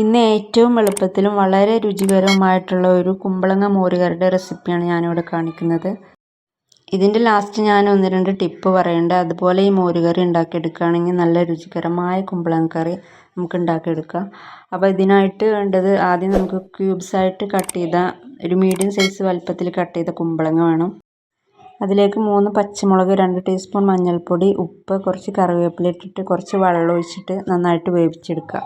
ഇന്ന് ഏറ്റവും എളുപ്പത്തിലും വളരെ രുചികരവുമായിട്ടുള്ള ഒരു കുമ്പളങ്ങ മോരുകറിയുടെ റെസിപ്പിയാണ് ഞാനിവിടെ കാണിക്കുന്നത്. ഇതിന്റെ ലാസ്റ്റ് ഞാൻ ഒന്ന് രണ്ട് ടിപ്പ് പറയുന്നുണ്ട് അതുപോലെ ഈ മോരുകറി ഉണ്ടാക്കിയെടുക്കുകയാണെങ്കിൽ നല്ല രുചികരമായ കുമ്പളങ്ങ കറി നമുക്ക് ഉണ്ടാക്കിയെടുക്കാം. അപ്പോൾ ഇതിനായിട്ട് വേണ്ടത് ആദ്യം നമുക്ക് ക്യൂബ്സായിട്ട് കട്ട് ചെയ്ത ഒരു മീഡിയം സൈസ് വലുപ്പത്തിൽ കട്ട് ചെയ്ത കുമ്പളങ്ങ വേണം. അതിലേക്ക് മൂന്ന് പച്ചമുളക് രണ്ട് ടീസ്പൂൺ മഞ്ഞൾപ്പൊടി ഉപ്പ് കുറച്ച് കറിവേപ്പില ഇട്ടിട്ട് കുറച്ച് വെള്ളം ഒഴിച്ചിട്ട് നന്നായിട്ട് വേവിച്ചെടുക്കുക.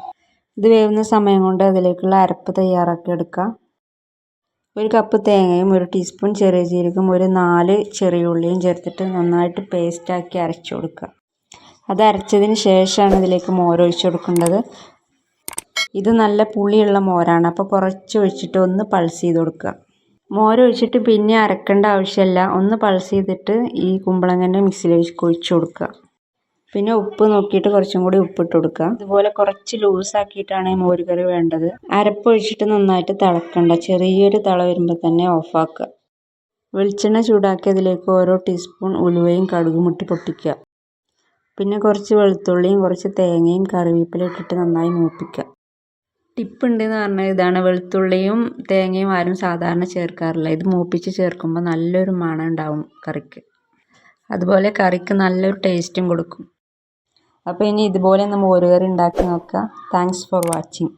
ഇത് വേവുന്ന സമയം കൊണ്ട് അതിലേക്കുള്ള അരപ്പ് തയ്യാറാക്കി എടുക്കാം. ഒരു കപ്പ് തേങ്ങയും ഒരു ടീസ്പൂൺ ചെറിയ ജീരകം ഒരു നാല് ചെറിയ ഉള്ളിയും ചേർത്തിട്ട് നന്നായിട്ട് പേസ്റ്റാക്കി അരച്ചു കൊടുക്കുക. അത് അരച്ചതിന് ശേഷമാണ് ഇതിലേക്ക് മോരൊഴിച്ചു കൊടുക്കേണ്ടത്. ഇത് നല്ല പുളിയുള്ള മോരാണ് അപ്പോൾ കുറച്ച് ഒഴിച്ചിട്ട് ഒന്ന് പൾസ് ചെയ്ത് കൊടുക്കുക. മോരൊഴിച്ചിട്ട് പിന്നെ അരക്കേണ്ട ആവശ്യമില്ല ഒന്ന് പൾസ് ചെയ്തിട്ട് ഈ കുമ്പളങ്ങന്റെ മിക്സിയിലേക്ക് ഒഴിച്ച് കൊടുക്കുക. പിന്നെ ഉപ്പ് നോക്കിയിട്ട് കുറച്ചും കൂടി ഉപ്പിട്ട് കൊടുക്കുക. ഇതുപോലെ കുറച്ച് ലൂസാക്കിയിട്ടാണ് മോരുകറി വേണ്ടത്. അരപ്പ് ഒഴിച്ചിട്ട് നന്നായിട്ട് തിളക്കണ്ട. ചെറിയൊരു തിള വരുമ്പോൾ തന്നെ ഓഫാക്കുക വെളിച്ചെണ്ണ ചൂടാക്കി അതിലേക്ക് ഓരോ ടീസ്പൂൺ ഉലുവയും കടുകും ഇട്ട് പൊട്ടിക്കുക. പിന്നെ കുറച്ച് വെളുത്തുള്ളിയും കുറച്ച് തേങ്ങയും കറിവേപ്പില ഇട്ടിട്ട് നന്നായി മൂപ്പിക്കുക. ടിപ്പ് ഉണ്ടെന്ന് പറഞ്ഞാൽ ഇതാണ്. വെളുത്തുള്ളിയും തേങ്ങയും ആരും സാധാരണ ചേർക്കാറില്ല. ഇത് മൂപ്പിച്ച് ചേർക്കുമ്പോൾ നല്ലൊരു മണം ഉണ്ടാവും കറിക്ക്. അതുപോലെ കറിക്ക് നല്ലൊരു ടേസ്റ്റും കൊടുക്കും. അപ്പോൾ ഇനി ഇതുപോലെ നമ്മൾ ഓരോരോ ഉണ്ടാക്കി നോക്കുക. Thanks for watching